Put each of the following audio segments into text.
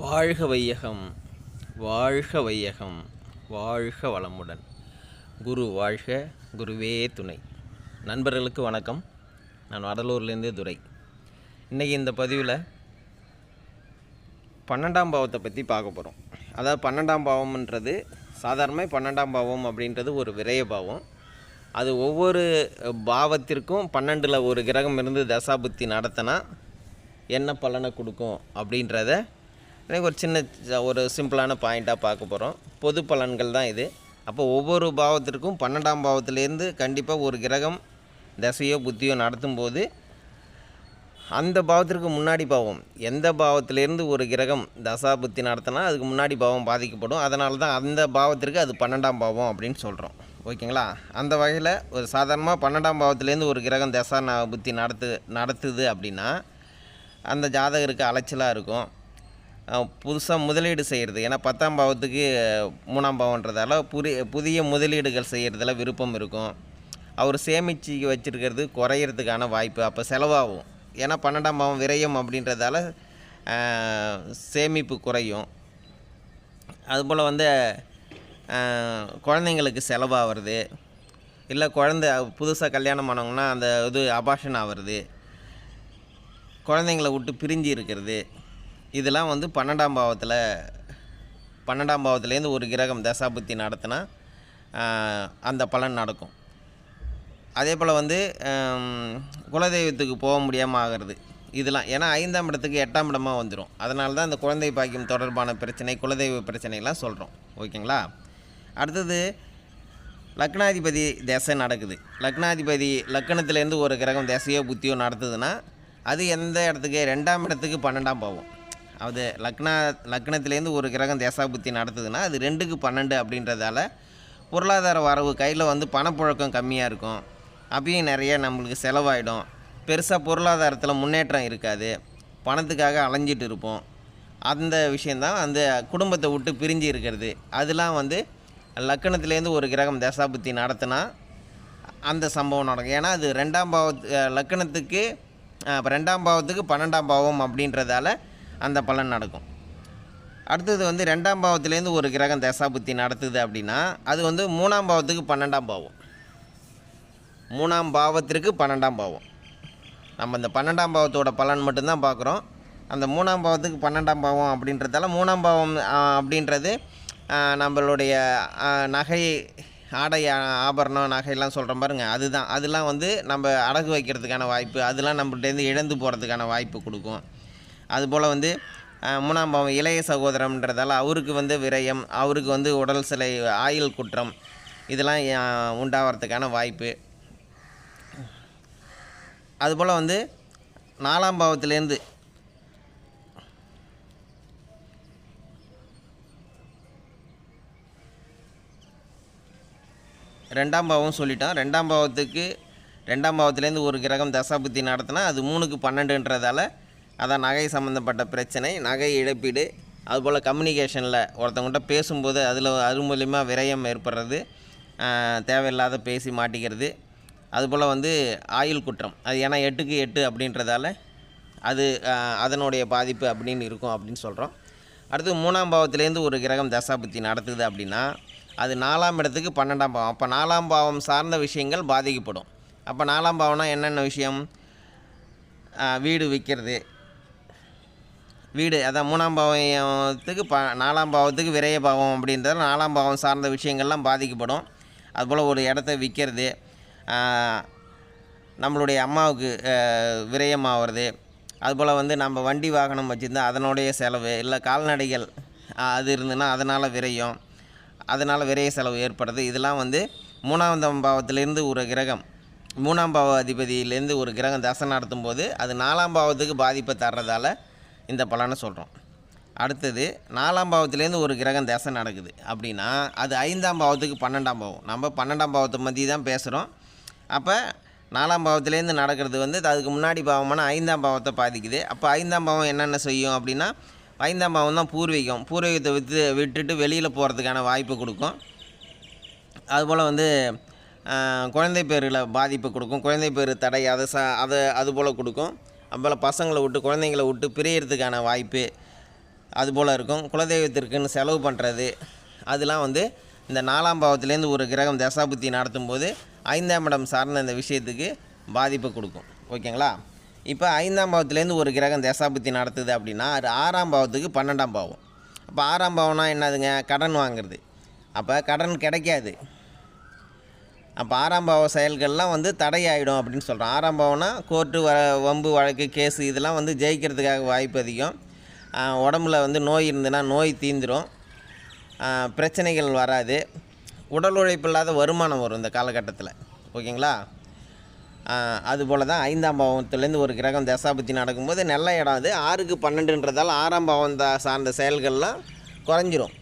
வாழ்க வையகம் வாழ்க வையகம் வாழ்க வளமுடன். குரு வாழ்க குருவே துணை. நண்பர்களுக்கு வணக்கம். நான் வடலூர்லேருந்து துரை. இன்றைக்கி இந்த பதிவில் பன்னெண்டாம் பாவத்தை பற்றி பார்க்க போகிறோம் அதாவது பன்னெண்டாம் பாவம்ன்றது சாதாரணமாக பன்னெண்டாம் பாவம் அப்படின்றது ஒரு விரைய பாவம். அது ஒவ்வொரு பாவத்திற்கும் பன்னெண்டில் ஒரு கிரகம் இருந்து தசாபுத்தி நடத்தினா என்ன பலனை கொடுக்கும் அப்படின்றத எனக்கு ஒரு சின்ன ஒரு சிம்பிளான பாயிண்ட்டாக பார்க்க போகிறோம் பொது பலன்கள் தான் இது. அப்போ ஒவ்வொரு பாவத்திற்கும் பன்னெண்டாம் பாவத்திலேருந்து கண்டிப்பாக ஒரு கிரகம் தசையோ புத்தியோ நடத்தும் போது அந்த பாவத்திற்கு முன்னாடி பாவம் எந்த பாவத்திலேருந்து ஒரு கிரகம் தசா புத்தி நடத்தினா அதுக்கு முன்னாடி பாவம் பாதிக்கப்படும். அதனால தான் அந்த பாவத்திற்கு அது பன்னெண்டாம் பாவம் அப்படின்னு சொல்கிறோம் ஓகேங்களா? அந்த வகையில் ஒரு சாதாரணமாக பன்னெண்டாம் பாவத்திலேருந்து ஒரு கிரகம் தசா புத்தி நடத்து நடத்துது அப்படின்னா அந்த ஜாதகருக்கு அலைச்சலாக இருக்கும். புதுசாக முதலீடு செய்கிறது ஏன்னா பத்தாம் பாவத்துக்கு மூணாம் பாவன்றதால புதிய புதிய முதலீடுகள் செய்கிறதுல விருப்பம் இருக்கும். அவர் சேமிச்சு வச்சுருக்கிறது குறையிறதுக்கான வாய்ப்பு அப்போ செலவாகும். ஏன்னா பன்னெண்டாம் பாவம் விரயம் அப்படின்றதால சேமிப்பு குறையும். அதுபோல் வந்து குழந்தைங்களுக்கு செலவாகிறது. இல்லை குழந்தை புதுசாக கல்யாணம் ஆனவங்கன்னா அந்த இது அபாஷன் ஆகிறது குழந்தைங்கள விட்டு பிரிஞ்சு இருக்கிறது. இதெல்லாம் வந்து பன்னெண்டாம் பாவத்தில் பன்னெண்டாம் பாவத்துலேருந்து ஒரு கிரகம் தசாபுத்தி நடத்தினா அந்த பலன் நடக்கும். அதே போல் வந்து குலதெய்வத்துக்கு போக முடியாமல் ஆகிறது. இதெல்லாம் ஏன்னா ஐந்தாம் இடத்துக்கு எட்டாம் இடமாக வந்துடும் அதனால தான் அந்த குழந்தை பாக்கியம் தொடர்பான பிரச்சனை குலதெய்வ பிரச்சனைலாம் சொல்கிறோம் ஓகேங்களா? அடுத்தது லக்னாதிபதி தசை நடக்குது. லக்னாதிபதி லக்கணத்துலேருந்து ஒரு கிரகம் தசையோ புத்தியோ நடத்துதுன்னா அது எந்த இடத்துக்கு? ரெண்டாம் இடத்துக்கு பன்னெண்டாம் பாவம். அது லக்னா லக்னத்துலேருந்து ஒரு கிரகம் தேசாபுத்தி நடத்துதுன்னா அது ரெண்டுக்கு பன்னெண்டு அப்படின்றதால பொருளாதார வரவு கையில் வந்து பணப்புழக்கம் கம்மியாக இருக்கும். அப்பயும் நிறைய நம்மளுக்கு செலவாயிடும். பெருசாக பொருளாதாரத்தில் முன்னேற்றம் இருக்காது. பணத்துக்காக அலைஞ்சிட்டு இருப்போம். அந்த விஷயந்தான் அந்த குடும்பத்தை விட்டு பிரிஞ்சு இருக்கிறது. அதெல்லாம் வந்து லக்கணத்துலேருந்து ஒரு கிரகம் தசாபுத்தி நடத்தினா அந்த சம்பவம் நடக்கும். ஏன்னா அது ரெண்டாம் பாவத்து லக்கணத்துக்கு ரெண்டாம் பாவத்துக்கு பன்னெண்டாம் பாவம் அப்படின்றதால அந்த பலன் நடக்கும். அடுத்தது வந்து ரெண்டாம் பாவத்துலேருந்து ஒரு கிரகம் தசாபுத்தி நடத்துது அப்படின்னா அது வந்து மூணாம் பாவத்துக்கு பன்னெண்டாம் பாவம். மூணாம் பாவத்திற்கு பன்னெண்டாம் பாவம். நம்ம இந்த பன்னெண்டாம் பாவத்தோட பலன் மட்டும்தான் பார்க்குறோம். அந்த மூணாம் பாவத்துக்கு பன்னெண்டாம் பாவம் அப்படின்றதால மூணாம் பாவம் அப்படின்றது நம்மளுடைய நகை ஆடை ஆபரணம் நகையெல்லாம் சொல்கிறோம் பாருங்க அதுதான். அதெல்லாம் வந்து நம்ம அடகு வைக்கிறதுக்கான வாய்ப்பு அதெல்லாம் நம்மள்டேருந்து இழந்து போகிறதுக்கான வாய்ப்பு கொடுக்கும். அதுபோல் வந்து மூணாம் பாவம் இளைய சகோதரம்ன்றதால அவருக்கு வந்து விரயம் அவருக்கு வந்து உடல் சிலை ஆயுள் குற்றம் இதெல்லாம் உண்டாகிறதுக்கான வாய்ப்பு. அதுபோல் வந்து நாலாம் பாவத்திலேருந்து ரெண்டாம் பாவம் சொல்லிட்டோம் ரெண்டாம் பாவத்துக்கு ரெண்டாம் பாவத்துலேருந்து ஒரு கிரகம் தசாபுத்தி நடத்தினா அது மூணுக்கு பன்னெண்டுன்றதால அதான் நகை சம்மந்தப்பட்ட பிரச்சனை நகை இழப்பீடு அதுபோல் கம்யூனிகேஷனில் ஒருத்தவங்கள்ட்ட பேசும்போது அதில் அது மூலிமா விரயம் ஏற்படுறது தேவையில்லாத பேசி மாட்டிக்கிறது அதுபோல் வந்து ஆயுள் குற்றம். அது ஏன்னா எட்டுக்கு எட்டு அப்படின்றதால அது அதனுடைய பாதிப்பு அப்படின்னு இருக்கும் அப்படின்னு சொல்கிறோம் அடுத்து மூணாம் பாவத்திலேருந்து ஒரு கிரகம் தசாபுத்தி நடத்துது அப்படின்னா அது நாலாம் இடத்துக்கு பன்னெண்டாம் பாவம். அப்போ நாலாம் பாவம் சார்ந்த விஷயங்கள் பாதிக்கப்படும். அப்போ நாலாம் பாவம்னா என்னென்ன விஷயம்? வீடு விற்கிறது வீடு அதான் மூணாம் பாவத்துக்கு ப நாலாம் பாவத்துக்கு விரைய பாவம் அப்படின்றது நாலாம் பாவம் சார்ந்த விஷயங்கள்லாம் பாதிக்கப்படும். அதுபோல் ஒரு இடத்த விற்கிறது நம்மளுடைய அம்மாவுக்கு விரயம் விரயமாகிறது அதுபோல் வந்து நம்ம வண்டி வாகனம் வச்சுருந்தா அதனுடைய செலவு இல்லை கால்நடைகள் அது இருந்ததுன்னா அதனால் விரயம் அதனால் விரைய செலவு ஏற்படுறது இதெல்லாம் வந்து மூணாம் பாவத்திலேருந்து ஒரு கிரகம் மூணாம் பாவ அதிபதியிலேருந்து ஒரு கிரகம் தசை நடத்தும் போது அது நாலாம் பாவத்துக்கு பாதிப்பை தர்றதால இந்த பலனை சொல்கிறோம் அடுத்தது நாலாம் பாவத்திலேருந்து ஒரு கிரகம் தசை நடக்குது. அப்படின்னா அது ஐந்தாம் பாவத்துக்கு பன்னெண்டாம் பாவம். நம்ம பன்னெண்டாம் பாவத்தை பற்றி தான் பேசுகிறோம் அப்போ நாலாம் பாவத்திலேருந்து நடக்கிறது வந்து அதுக்கு முன்னாடி பாவமான ஐந்தாம் பாவத்தை பாதிக்குது. அப்போ ஐந்தாம் பாவம் என்னென்ன செய்யும் அப்படின்னா ஐந்தாம் பாவம் தான் பூர்வீகம். பூர்வீகத்தை விட்டு விட்டுட்டு வெளியில் போகிறதுக்கான வாய்ப்பு கொடுக்கும். அதுபோல் வந்து குழந்தை பேரில் பாதிப்பு கொடுக்கும். குழந்தை பேர் தடை அதை ச அதை அதுபோல் கொடுக்கும். அதுபோல் பசங்களை விட்டு குழந்தைங்களை விட்டு பிரியறதுக்கான வாய்ப்பு அதுபோல் இருக்கும். குலதெய்வத்திற்குன்னு செலவு பண்ணுறது அதெல்லாம் வந்து இந்த நாலாம் பாவத்துலேருந்து ஒரு கிரகம் தசாபுத்தி நடத்தும்போது ஐந்தாம் இடம் சார்ந்த இந்த விஷயத்துக்கு பாதிப்பை கொடுக்கும். ஓகேங்களா? இப்போ ஐந்தாம் பாவத்துலேருந்து ஒரு கிரகம் தசாபுத்தி நடத்துது அப்படின்னா அது ஆறாம் பாவத்துக்கு பன்னெண்டாம் பாவம். அப்போ ஆறாம் பாவம்னா என்னதுங்க? கடன் வாங்குறது. அப்போ கடன் கிடைக்காது. அப்போ ஆறாம் பாவ செயல்கள்லாம் வந்து தடையாயிடும் அப்படின்னு சொல்கிறோம் ஆறாம் பாவம்னா கோர்ட்டு வ வம்பு வழக்கு கேஸு இதெல்லாம் வந்து ஜெயிக்கிறதுக்காக வாய்ப்பு அதிகம். உடம்புல வந்து நோய் இருந்ததுன்னா நோய் தீந்துடும் பிரச்சனைகள் வராது. உடல் உழைப்பு இல்லாத வருமானம் வரும் இந்த காலகட்டத்தில். ஓகேங்களா? அதுபோல் தான் ஐந்தாம் பாவத்துலேருந்து ஒரு கிரகம் தசாபத்தி நடக்கும்போது நல்ல இடம் அது. ஆறுக்கு பன்னெண்டுன்றதால ஆறாம் பாவம் த சார்ந்த செயல்கள்லாம் குறைஞ்சிரும்.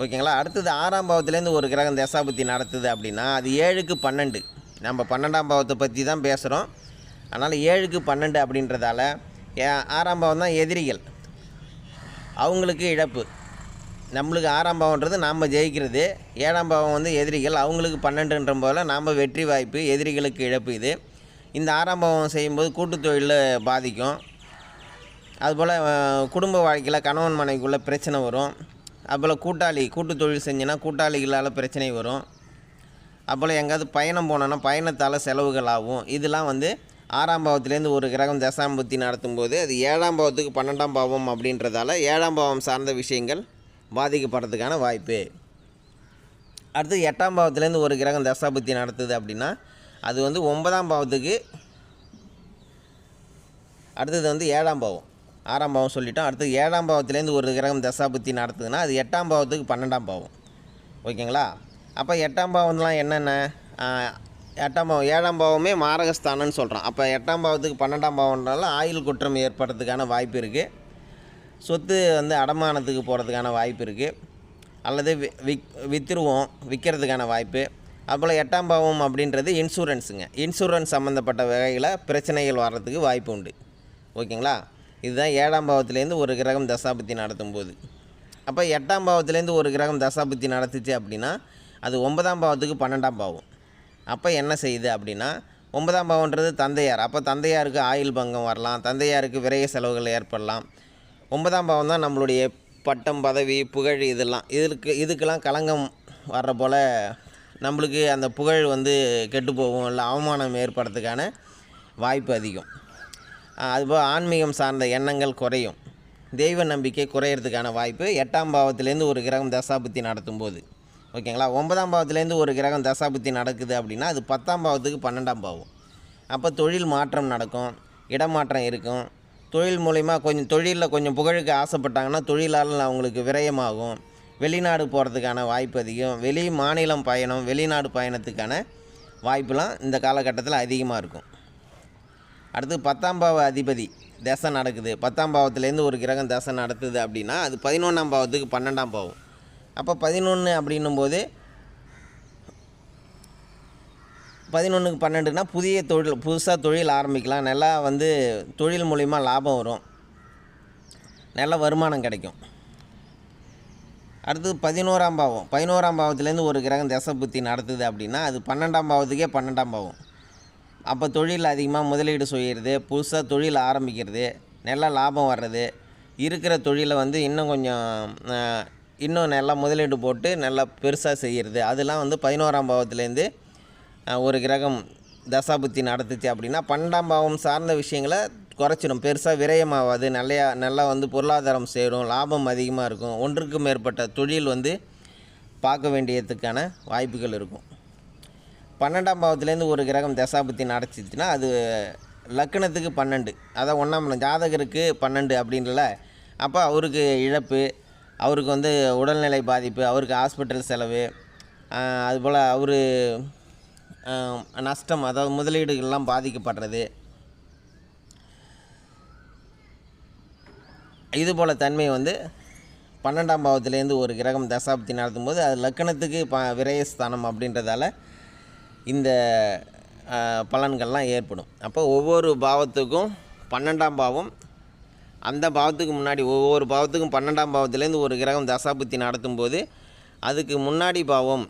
ஓகேங்களா? அடுத்தது ஆறாம் பாவத்துலேருந்து ஒரு கிரகம் தசாபுத்தி நடத்துது அப்படின்னா அது ஏழுக்கு பன்னெண்டு. நம்ம பன்னெண்டாம் பாவத்தை பற்றி தான் பேசுகிறோம் அதனால் ஏழுக்கு பன்னெண்டு அப்படின்றதால ஏ- ஆறாம் பாவம் தான் எதிரிகள். அவங்களுக்கு இழப்பு. நம்மளுக்கு ஆறாம் பாவன்றது நாம் ஜெயிக்கிறது. ஏழாம் பாவம் வந்து எதிரிகள் அவங்களுக்கு பன்னெண்டுன்ற போல் நாம் வெற்றி வாய்ப்பு எதிரிகளுக்கு இழப்பு இது. இந்த ஆறாம் பாவம் செய்யும்போது கூட்டுத் தொழிலில் பாதிக்கும். அதுபோல் குடும்ப வாழ்க்கையில் கணவன் மனைவிக்குள்ளே பிரச்சனை வரும். அப்போல கூட்டாளி கூட்டு தொழில் செஞ்சோன்னா கூட்டாளிகளால் பிரச்சனை வரும். அப்போல்லாம் எங்கேயாவது பயணம் போனோன்னா பயணத்தால் செலவுகள் ஆகும் இதெல்லாம் வந்து ஆறாம் பாவத்துலேருந்து ஒரு கிரகம் தசாம்பத்தி நடத்தும்போது அது ஏழாம் பாவத்துக்கு பன்னெண்டாம் பாவம் அப்படின்றதால ஏழாம் பாவம் சார்ந்த விஷயங்கள் பாதிக்கப்படுறதுக்கான வாய்ப்பு. அடுத்து எட்டாம் பாவத்துலேருந்து ஒரு கிரகம் தசாபுத்தி நடத்துது அப்படின்னா அது வந்து ஒன்பதாம் பாவத்துக்கு அடுத்தது வந்து ஏழாம் பாவம். ஆறாம் பாவம் சொல்லிட்டோம். அடுத்து ஏழாம் பாவத்துலேருந்து ஒரு கிரகம் தசாபுத்தி நடத்துதுன்னா அது எட்டாம் பாவத்துக்கு பன்னெண்டாம் பாவம். ஓகேங்களா? அப்போ எட்டாம் பாவம்லாம் என்னென்ன? எட்டாம் பாவம் ஏழாம் பாவமே மாரகஸ்தானம்னு சொல்கிறோம் அப்போ எட்டாம் பாவத்துக்கு பன்னெண்டாம் பாவம்னால ஆயுள் குற்றம் ஏற்படுறதுக்கான வாய்ப்பு இருக்குது சொத்து வந்து அடமானத்துக்கு போகிறதுக்கான வாய்ப்பு இருக்குது அல்லது வி விக் விற்றுருவோம் விற்கிறதுக்கான வாய்ப்பு. அதுபோல் எட்டாம் பாவம் அப்படின்றது இன்சூரன்ஸுங்க இன்சூரன்ஸ் சம்மந்தப்பட்ட வகையில் பிரச்சனைகள் வர்றதுக்கு வாய்ப்பு உண்டு. ஓகேங்களா? இதுதான் ஏழாம் பாவத்துலேருந்து ஒரு கிரகம் தசாபத்தி நடத்தும் போது அப்போ எட்டாம் பாவத்துலேருந்து ஒரு கிரகம் தசாபத்தி நடத்துச்சு அப்படின்னா அது ஒன்பதாம் பாவத்துக்கு பன்னெண்டாம் பாவம். அப்போ என்ன செய்யுது அப்படின்னா ஒன்பதாம் பாவம்ன்றது தந்தையார். அப்போ தந்தையாருக்கு ஆயுள் பங்கம் வரலாம் தந்தையாருக்கு விரைய செலவுகள் ஏற்படலாம். ஒன்பதாம் பாவம் தான் நம்மளுடைய பட்டம் பதவி புகழ் இதெல்லாம். இதுக்கு இதுக்கெல்லாம் களங்கம் வர்ற போல் நம்மளுக்கு அந்த புகழ் வந்து கெட்டு போகும் இல்லை அவமானம் ஏற்படுறதுக்கான வாய்ப்பு அதிகம். அதுபோல் ஆன்மீகம் சார்ந்த எண்ணங்கள் குறையும். தெய்வ நம்பிக்கை குறையிறதுக்கான வாய்ப்பு எட்டாம் பாவத்திலேருந்து ஒரு கிரகம் தசாபுத்தி நடத்தும் போது ஓகேங்களா? ஒன்பதாம் பாவத்திலேருந்து ஒரு கிரகம் தசாபுத்தி நடக்குது அப்படின்னா அது பத்தாம் பாவத்துக்கு பன்னெண்டாம் பாவம். அப்போ தொழில் மாற்றம் நடக்கும் இடமாற்றம் இருக்கும். தொழில் மூலிமா கொஞ்சம் தொழிலில் கொஞ்சம் புகழுக்கு ஆசைப்பட்டாங்கன்னா தொழிலால் அவங்களுக்கு விரயமாகும். வெளிநாடு போகிறதுக்கான வாய்ப்பு அதிகம். வெளி மாநிலம் பயணம் வெளிநாடு பயணத்துக்கான வாய்ப்புலாம் இந்த காலகட்டத்தில் அதிகமாக இருக்கும். அடுத்து பத்தாம் பாவ அதிபதி தசை நடக்குது. பத்தாம் பாவத்துலேருந்து ஒரு கிரகம் தசை நடத்துது அப்படின்னா அது பதினொன்றாம் பாவத்துக்கு பன்னெண்டாம் பாவம். அப்போ பதினொன்று அப்படின்னும் போது பதினொன்றுக்கு பன்னெண்டுனா புதிய தொழில் புதுசாக தொழில் ஆரம்பிக்கலாம். நல்லா வந்து தொழில் மூலிமா லாபம் வரும். நல்ல வருமானம் கிடைக்கும். அடுத்தது பதினோராம் பாவம். பதினோராம் பாவத்துலேருந்து ஒரு கிரகம் தசை புத்தி நடத்துது அப்படின்னா அது பன்னெண்டாம் பாவத்துக்கே பன்னெண்டாம் பாவம். அப்போ தொழில் அதிகமாக முதலீடு செய்கிறது புதுசாக தொழில் ஆரம்பிக்கிறது நல்ல லாபம் வர்றது இருக்கிற தொழிலை வந்து இன்னும் கொஞ்சம் இன்னும் நல்லா முதலீடு போட்டு நல்லா பெருசாக செய்கிறது அதெல்லாம் வந்து பதினோராம் பாவத்துலேருந்து ஒரு கிரகம் தசாபுத்தி நடத்துச்சு அப்படின்னா பன்னெண்டாம் பாவம் சார்ந்த விஷயங்களை குறைச்சிடும் பெருசாக விரயமாகாது நல்லையா நல்லா வந்து பொருளாதாரம் சேரும் லாபம் அதிகமாக இருக்கும். ஒன்றுக்கு மேற்பட்ட தொழில் வந்து பார்க்க வேண்டியதுக்கான வாய்ப்புகள் இருக்கும். பன்னெண்டாம் பாவத்துலேருந்து ஒரு கிரகம் தசாபுத்தி நடச்சிச்சுன்னா அது லக்கணத்துக்கு பன்னெண்டு. அதான் ஒன்றாம் ஜாதகருக்கு பன்னெண்டு அப்படின்றல. அப்போ அவருக்கு இழப்பு அவருக்கு வந்து உடல்நிலை பாதிப்பு அவருக்கு ஹாஸ்பிட்டல் செலவு அதுபோல் அவர் நஷ்டம் அதாவது முதலீடுகள்லாம் பாதிக்கப்படுறது. இது போல் தன்மை வந்து பன்னெண்டாம் பாவத்துலேருந்து ஒரு கிரகம் தசாப்தி நடத்தும் போது அது லக்கணத்துக்கு ப விரயஸ்தானம் அப்படின்றதால இந்த பலன்கள்லாம் ஏற்படும். அப்போ ஒவ்வொரு பாவத்துக்கும் பன்னெண்டாம் பாவம். அந்த பாவத்துக்கு முன்னாடி ஒவ்வொரு பாவத்துக்கும் பன்னெண்டாம் பாவத்துலேருந்து ஒரு கிரகம் தசாபுத்தி நடத்தும் போது அதுக்கு முன்னாடி பாவம்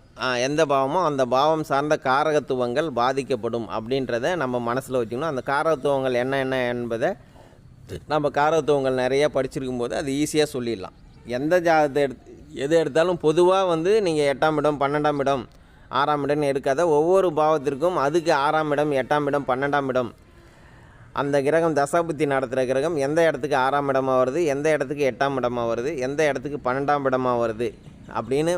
எந்த பாவமோ அந்த பாவம் சார்ந்த காரகத்துவங்கள் பாதிக்கப்படும் அப்படின்றத நம்ம மனசில் வச்சுக்கணும். அந்த காரகத்துவங்கள் என்ன என்ன என்பதை நம்ம காரகத்துவங்கள் நிறையா படிச்சிருக்கும் போது அது ஈஸியாக சொல்லிடலாம். எந்த ஜாதகத்தை எடுத்து எது எடுத்தாலும் பொதுவாக வந்து நீங்கள் எட்டாம் இடம் பன்னெண்டாம் இடம் ஆறாம் இடம்னு எடுக்காத ஒவ்வொரு பாவத்திற்கும் அதுக்கு ஆறாம் இடம் எட்டாம் இடம் பன்னெண்டாம் இடம். அந்த கிரகம் தசாபுத்தி நடத்துகிற கிரகம் எந்த இடத்துக்கு ஆறாம் இடமாக வருது எந்த இடத்துக்கு எட்டாம் இடமாக வருது எந்த இடத்துக்கு பன்னெண்டாம் இடமாக வருது அப்படின்னு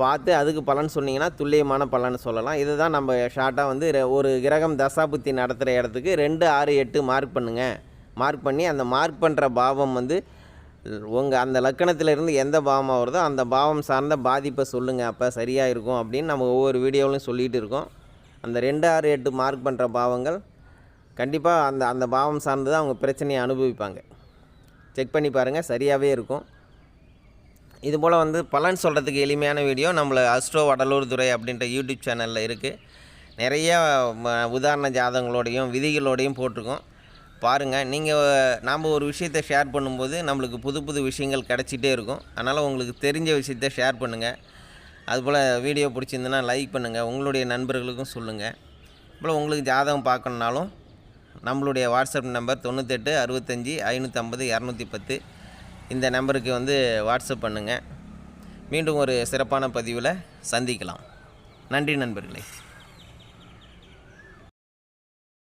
பார்த்து அதுக்கு பலன் சொன்னீங்கன்னா துல்லியமான பலன் சொல்லலாம். இதுதான் நம்ம ஷார்ட்டாக வந்து ஒரு கிரகம் தசாபுத்தி நடத்துகிற இடத்துக்கு ரெண்டு ஆறு எட்டு மார்க் பண்ணுங்கள் மார்க் பண்ணி அந்த மார்க் பண்ணுற பாவம் வந்து உங்கள் அந்த லக்கணத்தில் இருந்து எந்த பாவமாக வருதோ அந்த பாவம் சார்ந்த பாதிப்பை சொல்லுங்கள் அப்போ சரியாக இருக்கும் அப்படின்னு நம்ம ஒவ்வொரு வீடியோவிலையும் சொல்லிகிட்டு இருக்கோம். அந்த ரெண்டு ஆறு எட்டு மார்க் பண்ணுற பாவங்கள் கண்டிப்பாக அந்த அந்த பாவம் சார்ந்து தான் அவங்க பிரச்சனையை அனுபவிப்பாங்க. செக் பண்ணி பாருங்கள் சரியாகவே இருக்கும். இது போல் வந்து பலன் சொல்கிறதுக்கு எளிமையான வீடியோ நம்மளை அஸ்ட்ரோ வடலூர் துறை அப்படின்ற யூடியூப் சேனலில் இருக்குது நிறைய உதாரண ஜாதகங்களோடையும் விதிகளோடையும் போட்டிருக்கோம். பாருங்கள் நீங்கள் நாம் ஒரு விஷயத்தை ஷேர் பண்ணும்போது நம்மளுக்கு புது புது விஷயங்கள் கிடச்சிட்டே இருக்கும். அதனால் உங்களுக்கு தெரிஞ்ச விஷயத்த ஷேர் பண்ணுங்கள் அதுபோல் வீடியோ பிடிச்சிருந்துன்னா லைக் பண்ணுங்கள் உங்களுடைய நண்பர்களுக்கும் சொல்லுங்கள் போல் உங்களுக்கு ஜாதகம் பார்க்கணுன்னாலும் நம்மளுடைய வாட்ஸ்அப் நம்பர் தொண்ணூத்தெட்டு அறுபத்தஞ்சி ஐநூற்றம்பது இரநூத்தி பத்து. இந்த நம்பருக்கு வந்து வாட்ஸ்அப் பண்ணுங்கள் மீண்டும் ஒரு சிறப்பான பதிவில் சந்திக்கலாம். நன்றி நண்பர்களே.